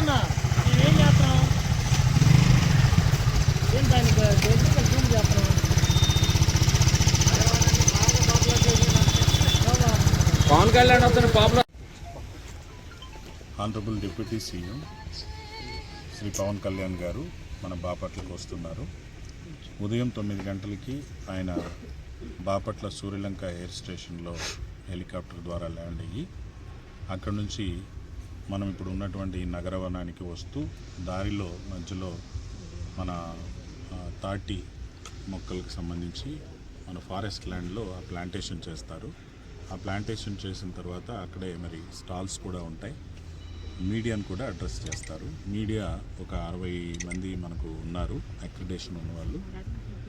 కాదన్నా ఏం చేస్తాం ఏం దానికి టెక్నికల్ రూమ్ చేస్తాం పవన్ కళ్యాణ్ అతను popular. Honourable deputy CM Shri Pawan Kalyan garu మన బాపట్లకు వస్తున్నారు. ఉదయం తొమ్మిది గంటలకి ఆయన బాపట్ల సూర్యలంక ఎయిర్ స్టేషన్లో హెలికాప్టర్ ద్వారా ల్యాండ్ అయ్యి అక్కడ నుంచి మనం ఇప్పుడు ఉన్నటువంటి ఈ నగరవనానికి వస్తూ దారిలో మధ్యలో మన తాటి మొక్కలకు సంబంధించి మన ఫారెస్ట్ ల్యాండ్లో ఆ ప్లాంటేషన్ చేస్తారు. ఆ ప్లాంటేషన్ చేసిన తర్వాత అక్కడే మరి స్టాల్స్ కూడా ఉంటాయి. మీడియాను కూడా అడ్రస్ చేస్తారు. మీడియా ఒక అరవై మంది మనకు ఉన్నారు. అక్రిడేషన్ ఉన్న వాళ్ళు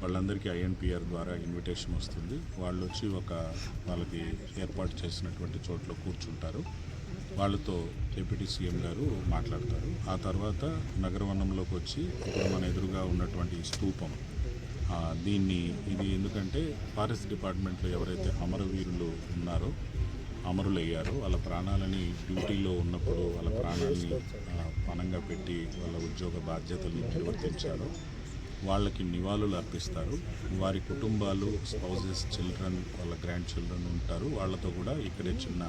వాళ్ళందరికీ ఐఎన్పిఆర్ ద్వారా ఇన్విటేషన్ వస్తుంది. వాళ్ళు వచ్చి ఒక వాళ్ళకి ఏర్పాటు చేసినటువంటి చోట్ల కూర్చుంటారు. వాళ్ళతో డిప్యూటీ సీఎం గారు మాట్లాడతారు. ఆ తర్వాత నగరవనంలోకి వచ్చి ఇప్పుడు మన ఎదురుగా ఉన్నటువంటి స్తూపం దీన్ని ఇది ఎందుకంటే ఫారెస్ట్ డిపార్ట్మెంట్లో ఎవరైతే అమరవీరులు ఉన్నారో అమరులయ్యారో వాళ్ళ ప్రాణాలని డ్యూటీలో ఉన్నప్పుడు వాళ్ళ ప్రాణాలని పణంగా పెట్టి వాళ్ళ ఉద్యోగ బాధ్యతల్ని నిర్వర్తించారో. వాళ్ళకి నివాళులు అర్పిస్తారు. వారి కుటుంబాలు స్పౌజెస్ చిల్డ్రన్ వాళ్ళ గ్రాండ్ చిల్డ్రన్ ఉంటారు. వాళ్ళతో కూడా ఇక్కడే చిన్న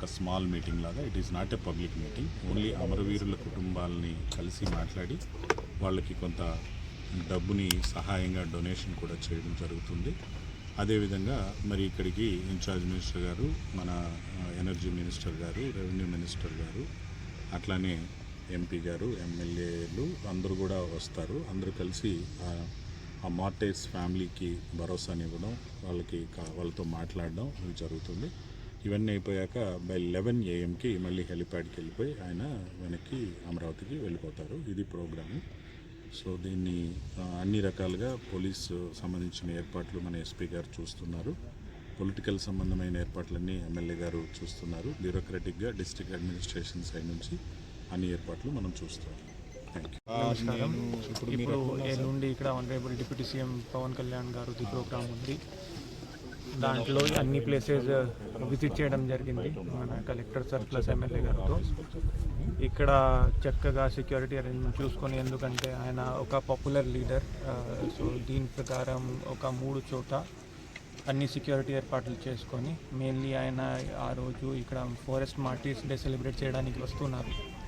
ఒక స్మాల్ మీటింగ్ లాగా. It is not a public meeting only అమరవీరుల కుటుంబాలని కలిసి మాట్లాడి వాళ్ళకి కొంత డబ్బుని సహాయంగా డొనేషన్ కూడా చేయడం జరుగుతుంది. అదేవిధంగా మరి ఇక్కడికి ఇన్ఛార్జ్ మినిస్టర్ గారు మన energy minister garu revenue minister garu అట్లానే ఎంపీ గారు ఎమ్మెల్యేలు అందరూ కూడా వస్తారు. అందరూ కలిసి ఆ- మార్టేజ్ ఫ్యామిలీకి భరోసానివ్వడం వాళ్ళకి వాళ్ళతో మాట్లాడడం జరుగుతుంది. ఇవన్నీ అయిపోయాక బై లెవెన్ ఏఎంకి మళ్ళీ హెలిప్యాడ్కి వెళ్ళిపోయి ఆయన వెనక్కి అమరావతికి వెళ్ళిపోతారు. ఇది ప్రోగ్రాము. సో దీన్ని అన్ని రకాలుగా పోలీసు సంబంధించిన ఏర్పాట్లు మన ఎస్పీ గారు చూస్తున్నారు. పొలిటికల్ సంబంధమైన ఏర్పాట్లన్నీ ఎమ్మెల్యే గారు చూస్తున్నారు. బ్యూరోక్రటిక్గా డిస్ట్రిక్ట్ అడ్మినిస్ట్రేషన్ సైడ్ నుంచి అన్ని ఏర్పాట్లు మనం చూస్తాం. ఇప్పుడు ఎల్లుండి ఇక్కడ honourable deputy CM Pawan Kalyan గారిది ప్రోగ్రామ్ ఉంది. దాంట్లో అన్ని ప్లేసెస్ విజిట్ uh, చేయడం జరిగింది మన కలెక్టర్ సార్ ప్లస్ ఎమ్మెల్యే గారితో. ఇక్కడ చక్కగా సెక్యూరిటీ అరేంజ్మెంట్ చూసుకొని ఎందుకంటే ఆయన ఒక పాపులర్ లీడర్ సో దీని ప్రకారం ఒక మూడు చోట అన్ని సెక్యూరిటీ ఏర్పాట్లు చేసుకొని మెయిన్లీ ఆయన ఆ రోజు ఇక్కడ ఫారెస్ట్ మార్టీస్ డే సెలబ్రేట్ చేయడానికి వస్తున్నారు.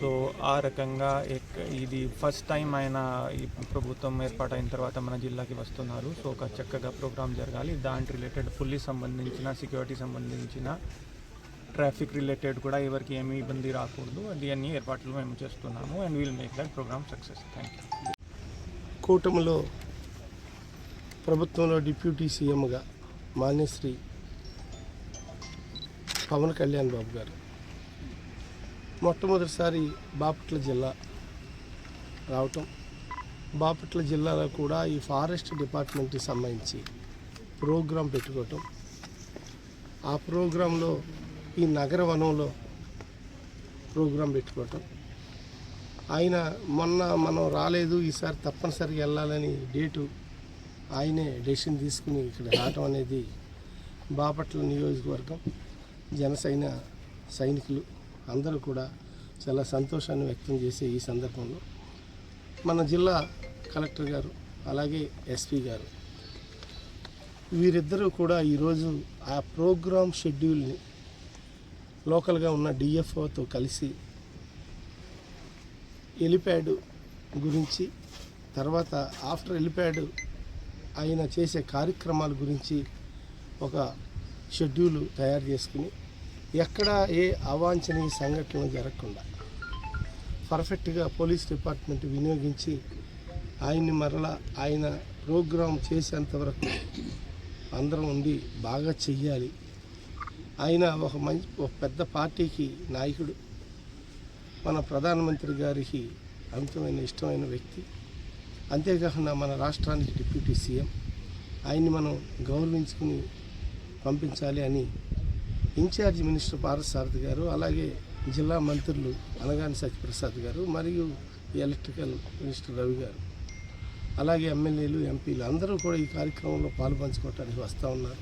సో ఆ రకంగా ఎక్- ఇది ఫస్ట్ టైం ఆయన ఈ ప్రభుత్వం ఏర్పాటైన తర్వాత మన జిల్లాకి వస్తున్నారు. సో ఒక చక్కగా ప్రోగ్రామ్ జరగాలి. దాంట్ రిలేటెడ్ ఫుల్లీ సంబంధించిన సెక్యూరిటీ సంబంధించిన ట్రాఫిక్ రిలేటెడ్ కూడా ఎవరికి ఏమీ ఇబ్బంది రాకూడదు. అది అన్ని ఏర్పాట్లు మేము చేస్తున్నాము and will make that programme success thank you కూటమిలో ప్రభుత్వంలో డిప్యూటీ సీఎంగా మాన్యశ్రీ పవన్ కళ్యాణ్ బాబు గారు. మొట్టమొదటిసారి బాపట్ల జిల్లా రావటం. బాపట్ల జిల్లాలో కూడా ఈ ఫారెస్ట్ డిపార్ట్మెంట్కి సంబంధించి ప్రోగ్రాం పెట్టుకోవటం. ఆ ప్రోగ్రాంలో ఈ నగర వనంలో ప్రోగ్రాం పెట్టుకోవటం. ఆయన మొన్న మనం రాలేదు ఈసారి తప్పనిసరిగా వెళ్ళాలని డేటు ఆయనే డెసిషన్ తీసుకుని ఇక్కడ రావటం అనేది బాపట్ల నియోజకవర్గం జనసైన సైనికులు అందరూ కూడా చాలా సంతోషాన్ని వ్యక్తం చేసే ఈ సందర్భంలో మన జిల్లా కలెక్టర్ గారు అలాగే ఎస్పీ గారు వీరిద్దరూ కూడా ఈరోజు ఆ ప్రోగ్రామ్ షెడ్యూల్ని లోకల్గా ఉన్న డిఎఫ్ఓతో కలిసి ఎలిప్యాడ్ గురించి తర్వాత ఆఫ్టర్ ఎలిప్యాడ్ ఆయన చేసే కార్యక్రమాల గురించి ఒక షెడ్యూల్ తయారు చేసుకుని ఎక్కడ ఏ అవాంఛనీయ సంఘటనలు జరగకుండా పర్ఫెక్ట్గా పోలీస్ డిపార్ట్మెంట్ వినియోగించి ఆయన్ని మరలా ఆయన ప్రోగ్రాం చేసేంతవరకు అందరం ఉండి బాగా చెయ్యాలి. ఆయన ఒక మంచి ఒక పెద్ద పార్టీకి నాయకుడు. మన ప్రధానమంత్రి గారికి అమితమైన ఇష్టమైన వ్యక్తి. అంతేకాకుండా మన రాష్ట్రానికి డిప్యూటీ సీఎం ఆయన్ని మనం గౌరవించుకుని పంపించాలి అని ఇన్ఛార్జ్ మినిస్టర్ పారసారథి గారు అలాగే జిల్లా మంత్రులు అనగాని సత్యప్రసాద్ గారు మరియు ఎలక్ట్రికల్ మినిస్టర్ రవి గారు. అలాగే ఎమ్మెల్యేలు ఎంపీలు అందరూ కూడా ఈ కార్యక్రమంలో పాల్పంచుకోవటానికి వస్తూ ఉన్నారు.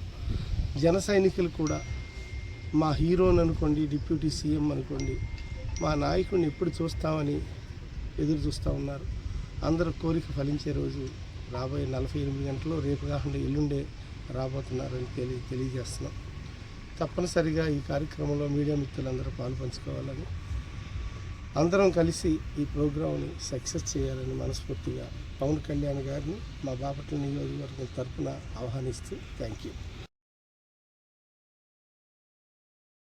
జన సైనికులు కూడా మా హీరోని అనుకోండి డిప్యూటీ సీఎం అనుకోండి మా నాయకుడిని ఎప్పుడు చూస్తామని ఎదురు చూస్తూ ఉన్నారు. అందరూ కోరిక ఫలించే రోజు రాబోయే నలభై ఎనిమిది గంటలు రేపు కాకుండా ఎల్లుండే రాబోతున్నారని తెలియ తెలియజేస్తున్నాం. తప్పనిసరిగా ఈ కార్యక్రమంలో మీడియా మిత్రులందరూ పాలు పంచుకోవాలని అందరం కలిసి ఈ ప్రోగ్రాంని సక్సెస్ చేయాలని మనస్ఫూర్తిగా పవన్ కళ్యాణ్ గారిని మా బాపట్ల నియోజకవర్గం తరఫున ఆహ్వానిస్తూ థ్యాంక్ యూ